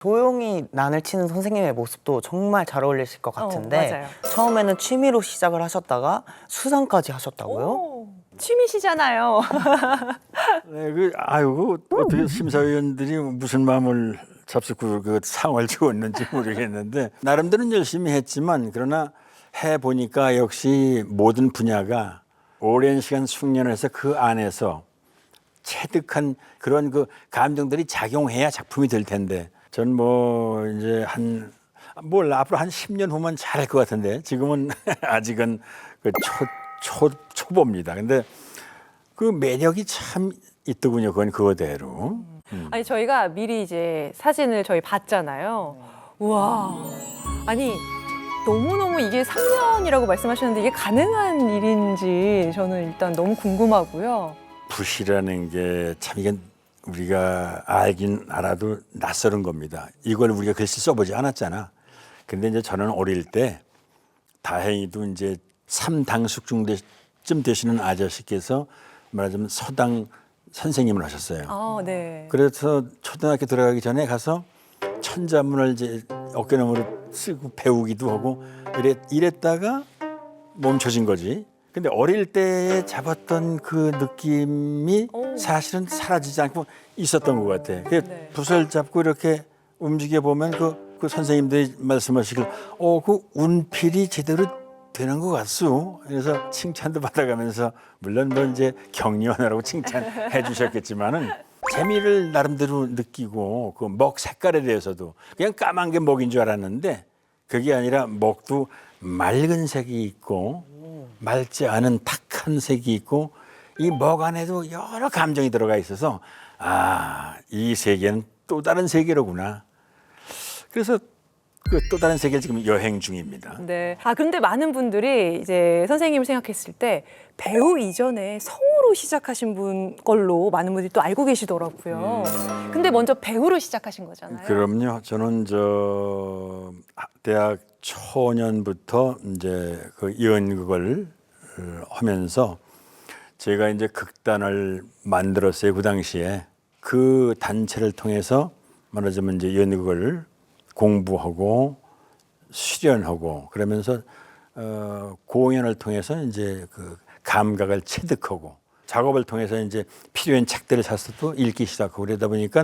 조용히 난을 치는 선생님의 모습도 정말 잘 어울리실 것 어, 같은데 맞아요. 처음에는 취미로 시작을 하셨다가 수상까지 하셨다고요? 오, 취미시잖아요. 네, 그 아유 그 어떻게 심사위원들이 무슨 마음을 잡수고 그 상을 주었는지 모르겠는데 나름대로는 열심히 했지만 그러나 해 보니까 역시 모든 분야가 오랜 시간 숙련해서 그 안에서 체득한 그런 그 감정들이 작용해야 작품이 될 텐데 전뭐 이제 한 몰라 앞으로 한 10년 후면 잘할 것 같은데 지금은 아직은 그 초, 초, 초보입니다. 근데 그 매력이 참 있더군요. 그건 그거대로. 아니 저희가 미리 이제 사진을 저희 봤잖아요. 우와. 아니 너무너무 이게 3년이라고 말씀하셨는데 이게 가능한 일인지 저는 일단 너무 궁금하고요. 붓이라는 게 참 이건 우리가 알긴 알아도 낯설은 겁니다. 이걸 우리가 글씨 써보지 않았잖아. 근데 이제 저는 어릴 때 다행히도 이제 삼당숙중쯤 되시는 아저씨께서 말하자면 서당 선생님을 하셨어요. 아, 네. 그래서 초등학교 들어가기 전에 가서 천자문을 이제 어깨너머로 쓰고 배우기도 하고 이랬, 이랬다가 멈춰진 거지. 근데 어릴 때 잡았던 그 느낌이 오. 사실은 사라지지 않고 있었던 것 같아. 그 네. 붓을 잡고 이렇게 움직여 보면 그, 그 선생님들이 말씀하시길, 어, 그 운필이 제대로 되는 것 같소. 그래서 칭찬도 받아가면서 물론 뭐 이제 격려하느라고 칭찬해 주셨겠지만은 재미를 나름대로 느끼고 그 먹 색깔에 대해서도 그냥 까만 게 먹인 줄 알았는데 그게 아니라 먹도 맑은 색이 있고 맑지 않은 탁한 색이 있고 이 먹 안에도 여러 감정이 들어가 있어서 아, 이 세계는 또 다른 세계로구나. 그래서 그 또 다른 세계를 지금 여행 중입니다. 네. 아 그런데 많은 분들이 이제 선생님을 생각했을 때 배우 이전에 성우로 시작하신 분 걸로 많은 분들이 또 알고 계시더라고요. 근데 먼저 배우로 시작하신 거잖아요. 그럼요. 저는 저 대학 초년부터 이제 그 연극을 어, 하면서 제가 이제 극단을 만들었어요. 그 당시에 그 단체를 통해서 말하자면 이제 연극을 공부하고 수련하고 그러면서 어, 공연을 통해서 이제 그 감각을 체득하고 작업을 통해서 이제 필요한 책들을 사서 또 읽기 시작하고 그러다 보니까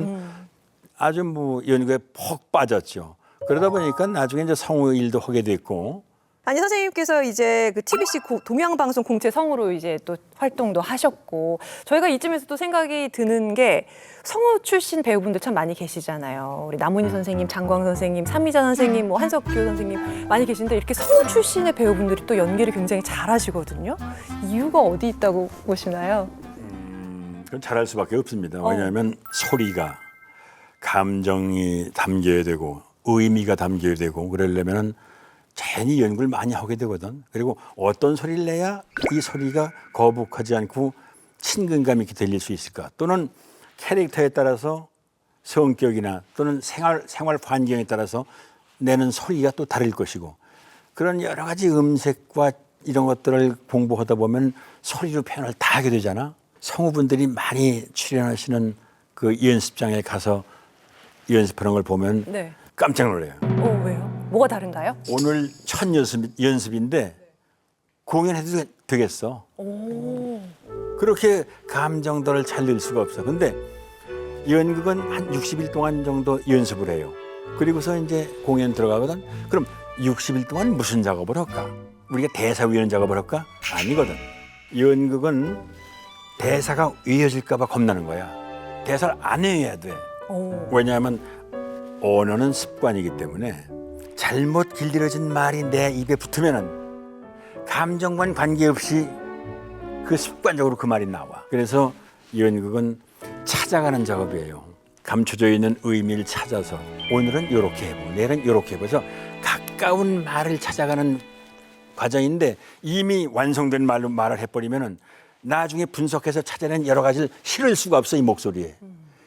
아주 뭐 연구에 푹 빠졌죠. 그러다 보니까 나중에 이제 성우 일도 하게 됐고 아니 선생님께서 이제 그 TBC 고- 동양 방송 공채 성우로 이제 또 활동도 하셨고 저희가 이쯤에서 또 생각이 드는 게 성우 출신 배우분들 참 많이 계시잖아요. 우리 남훈희 선생님, 장광 선생님, 삼미자 선생님, 뭐 한석규 선생님 많이 계신데 이렇게 성우 출신의 배우분들이 또 연기를 굉장히 잘하시거든요. 이유가 어디 있다고 보시나요? 그건 잘할 수밖에 없습니다. 왜냐하면 소리가 감정이 담겨야 되고 의미가 담겨야 되고 그러려면은 자연히 연구를 많이 하게 되거든. 그리고 어떤 소리를 내야 이 소리가 거북하지 않고 친근감 있게 들릴 수 있을까? 또는 캐릭터에 따라서 성격이나 또는 생활 생활 환경에 따라서 내는 소리가 또 다를 것이고 그런 여러 가지 음색과 이런 것들을 공부하다 보면 소리로 표현을 다 하게 되잖아. 성우분들이 많이 출연하시는 그 연습장에 가서 연습하는 걸 보면 네. 깜짝 놀래요. 어 왜요? 뭐가 다른가요? 오늘 첫 연습, 연습인데 공연해도 되겠어. 오. 그렇게 감정들을 잘 낼 수가 없어. 근데 연극은 한 60일 동안 정도 연습을 해요. 그리고서 이제 공연 들어가거든. 그럼 60일 동안 무슨 작업을 할까? 우리가 대사 위원 작업을 할까? 아니거든. 연극은 대사가 외워질까봐 겁나는 거야. 대사를 안 외워야 돼. 오. 왜냐하면 언어는 습관이기 때문에 잘못 길들여진 말이 내 입에 붙으면은 감정과는 관계없이 그 습관적으로 그 말이 나와. 그래서 연극은 찾아가는 작업이에요. 감춰져 있는 의미를 찾아서 오늘은 이렇게 해보고 내일은 이렇게 해보서 가까운 말을 찾아가는 과정인데 이미 완성된 말로 말을 해버리면은 나중에 분석해서 찾아낸 여러 가지를 실을 수가 없어 이 목소리에.